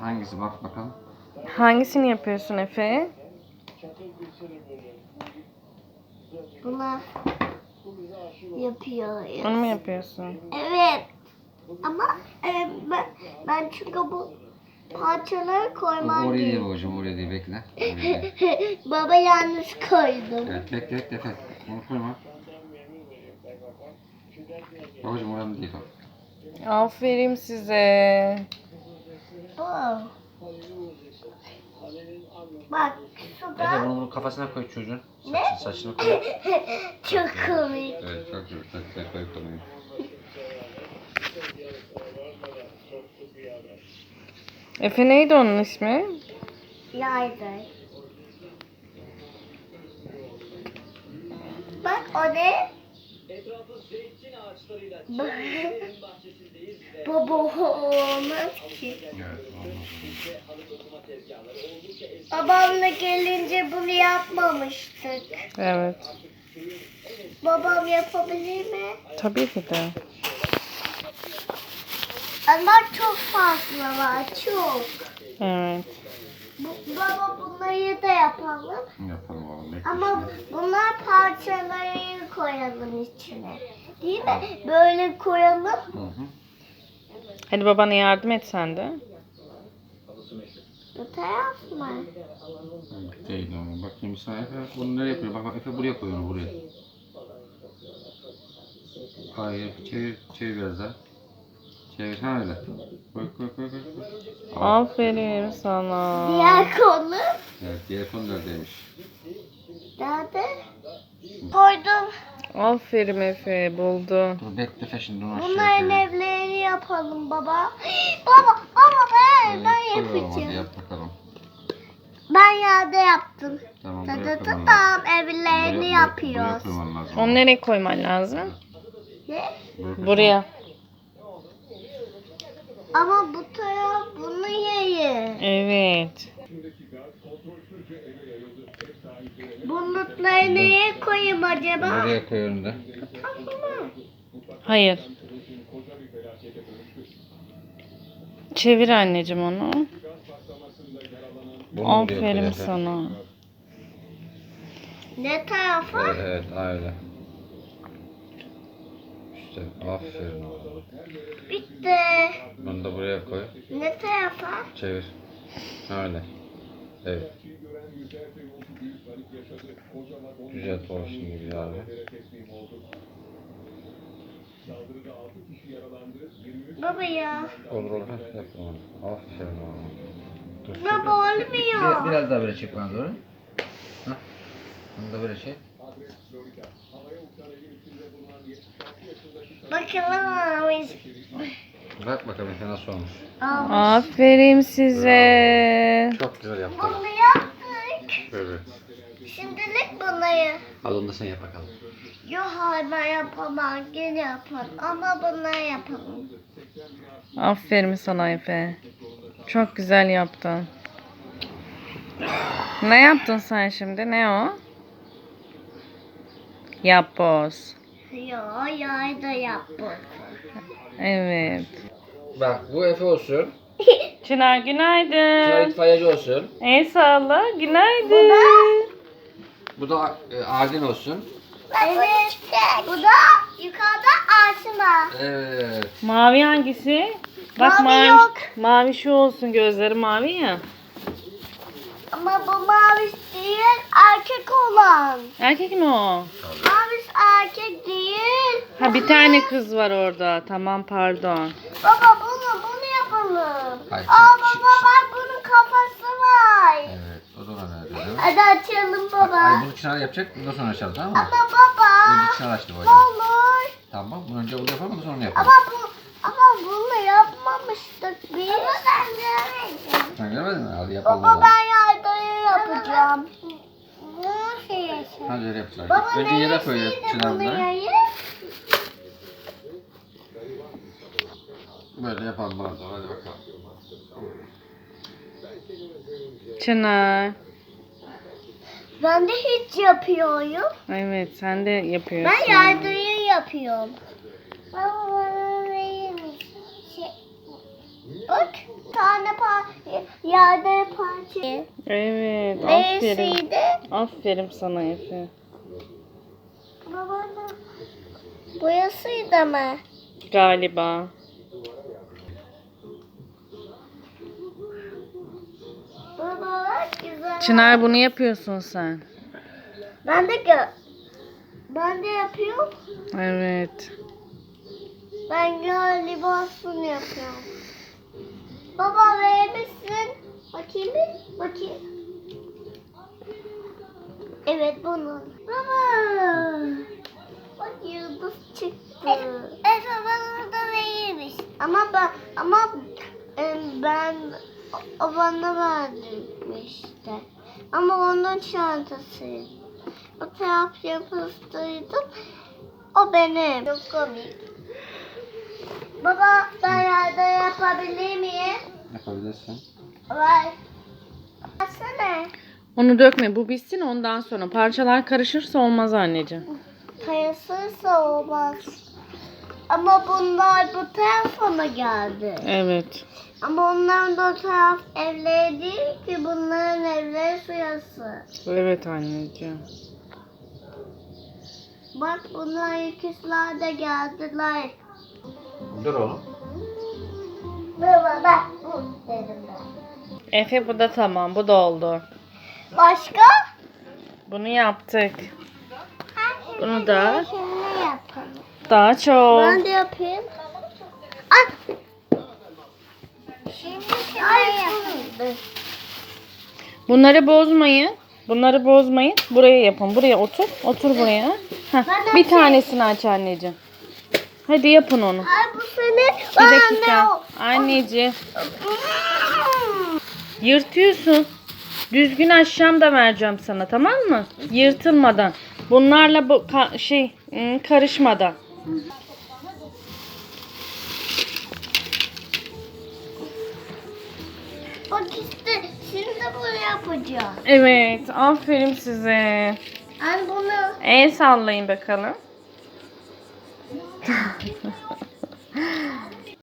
Hangisi bak bakalım. Hangisini yapıyorsun Efe? Buna yapıyor. Onu mu yapıyorsun? Evet. Ama e, ben, ben çünkü bu parçaları koymam Oraya değil babacığım oraya değil bekle. Oraya değil. Baba yanlış koydum. Evet bekle bekle Efe. Onu koyma. Babacığım oranın değil o. Aferin size. Bak Efe şurada bunu bunun kafasına koy çocuğun. Ne? Saçını, saçını koy. çok komik. Evet çok güzel. Çok güzel koy konuyu. Efe neydi onun ismi? Yaydı. Bak o ne? Baba olmaz ki. Evet. Babamla gelince bunu yapmamıştık. Evet. Babam yapabilir mi? Tabii ki de. Ama çok fazla var, çok. Evet. Bu, baba bunları da yapalım. Yapalım Bekle Ama şimdi. bunlar parçaları koyalım içine. Değil mi? Böyle koyalım. Hı hı. Hadi babana yardım et sen de. Bu taraf mı? Değil oğlum. Bakayım sana Efe bunu nereye yapıyor? Bak bak Efe buraya koy onu buraya. Hayır çevir çevir biraz daha. Çevir ha öyle. Koy koy koy koy. koy. Al. Aferin sana. Diğer konu Evet diğer konu neredeymiş? Nerede? Koydum. Aferin Efe buldu. Dur bekle Efe şimdi onu Bunların evlerini yapalım baba. Baba, baba ben, Evet, ben oğlum, Hadi yapacağım. yap bakalım. Ben yerde yaptım. Tamam Ta buraya ta ta koyman lazım. tam Buraya- evlerini buraya- Buraya yapıyoruz. koyman lazım. Onu nereye koyman lazım? Ne? koy. Buraya. Ama bu taraf bunu yeri. Evet. Bulutları neye koyayım acaba? Nereye koyuyorum da? Hayır. Çevir anneciğim onu. Bunu Aferin sana. Ne tarafa? Evet, evet öyle. İşte aferin oğlum. Bitti. Bunu da buraya koy. Ne tarafa? Çevir. Öyle. Evet. Düzelt o şimdi bir abi. Baba ya. Olur olur. Heh, Yap onu. Aferin oğlum. Baba olmuyor. Biraz, biraz daha böyle çek bana doğru. Hah. Bunu da böyle çek. Bakalım abi. Bak bakalım Efe nasıl olmuş. Aferin size. Çok güzel yaptın. Bunu yaptık. Böyle. Şimdilik bunları. Al onu da sen yap bakalım. Yok hayır ben yapamam. Gene yapalım. Ama bunları yapalım. Aferin sana Efe. Çok güzel yaptın. Ne yaptın sen şimdi? Ne o? Yapboz. Yok yay da yapalım. Evet. Bak bu Efe olsun. Çınar Çınar günaydın. itfaiyeci olsun. El salla. Günaydın. Bu da e, Adin olsun. Evet. Bu da yukarıda Asma. Evet. Mavi hangisi? Bak Mavi mavi, yok. mavi şu olsun gözleri mavi ya. Ama bu mavi değil erkek olan. Erkek mi o? Mavi erkek değil. Ha bir tane kız var orada. Tamam pardon. Baba bunu bunu yapalım. Hayır, Aa şi- şi- baba bak bunun kafası var. Evet. O da nerede? Hadi açalım baba. Ay, bunu Çınar yapacak. Bundan sonra açalım tamam mı? Ama baba. Önce Çınar açtı Ne bacım. olur. Tamam. Bunu önce bunu yapalım. ondan sonra onu Ama yapalım. bu ama bunu yapmamıştık biz. Ama ben görmedim. Sen görmedin mi? Hadi yapalım. o Baba ben yardımı yapacağım. Bu şey. Hadi öyle yapacağız. Baba Önce yere koy yayı? Böyle yapalım bana doğru. Hadi bakalım. Çınar. Ben de hiç yapıyorum. Evet sen de yapıyorsun. Ben yardımı yapıyorum. Baba bana Şey, bak tane par yerde parça. Evet. Aferin. Neresiydi? Aferin sana Efe. Baba Boyasıydı mı? Galiba. Baba bak güzel. Çınar bunu yapıyorsun sen. Ben de gö ben de yapıyorum. Evet. Ben şunu yapıyorum. Baba verebilirsin. Bakayım bir. Bakayım. Evet bunu. Baba. Bak yıldız çıktı. Efe bana da verirmiş. Ama ben ama e, ben o- bana vermişti. Ama onun çantasıydı. O taraf yapıştırdım. O benim. Çok komik. Baba ben yerde yapabilir miyim? Yapabilirsin. Var. Baksana. Onu dökme. Bu bitsin ondan sonra. Parçalar karışırsa olmaz anneciğim. Kayasıysa olmaz. Ama bunlar bu tarafa mı geldi? Evet. Ama onların da o taraf evleri değil ki bunların evleri suyası. Evet anneciğim. Bak bunlar ikizler de geldiler. Dur oğlum. Baba bak bu dedim ben. Efe bu da tamam. Bu da oldu. Başka? Bunu yaptık. Bunu da- Şimdi yapalım. Daha çok. Ben de yapayım. Ay. Şimdi şöyle yapalım. Bunları bozmayın. Bunları bozmayın. Buraya yapın. Buraya otur. Otur buraya. Heh, bir tanesini aç anneciğim. Hadi yapın onu. Ay bu sene Bir dakika. Anneciğim. Yırtıyorsun. Düzgün aşağım da vereceğim sana tamam mı? Yırtılmadan. Bunlarla bu ka- şey ım, karışmadan. Bak işte şimdi bunu yapacağım. Evet. Aferin size. Ay bunu El sallayın bakalım. 嗯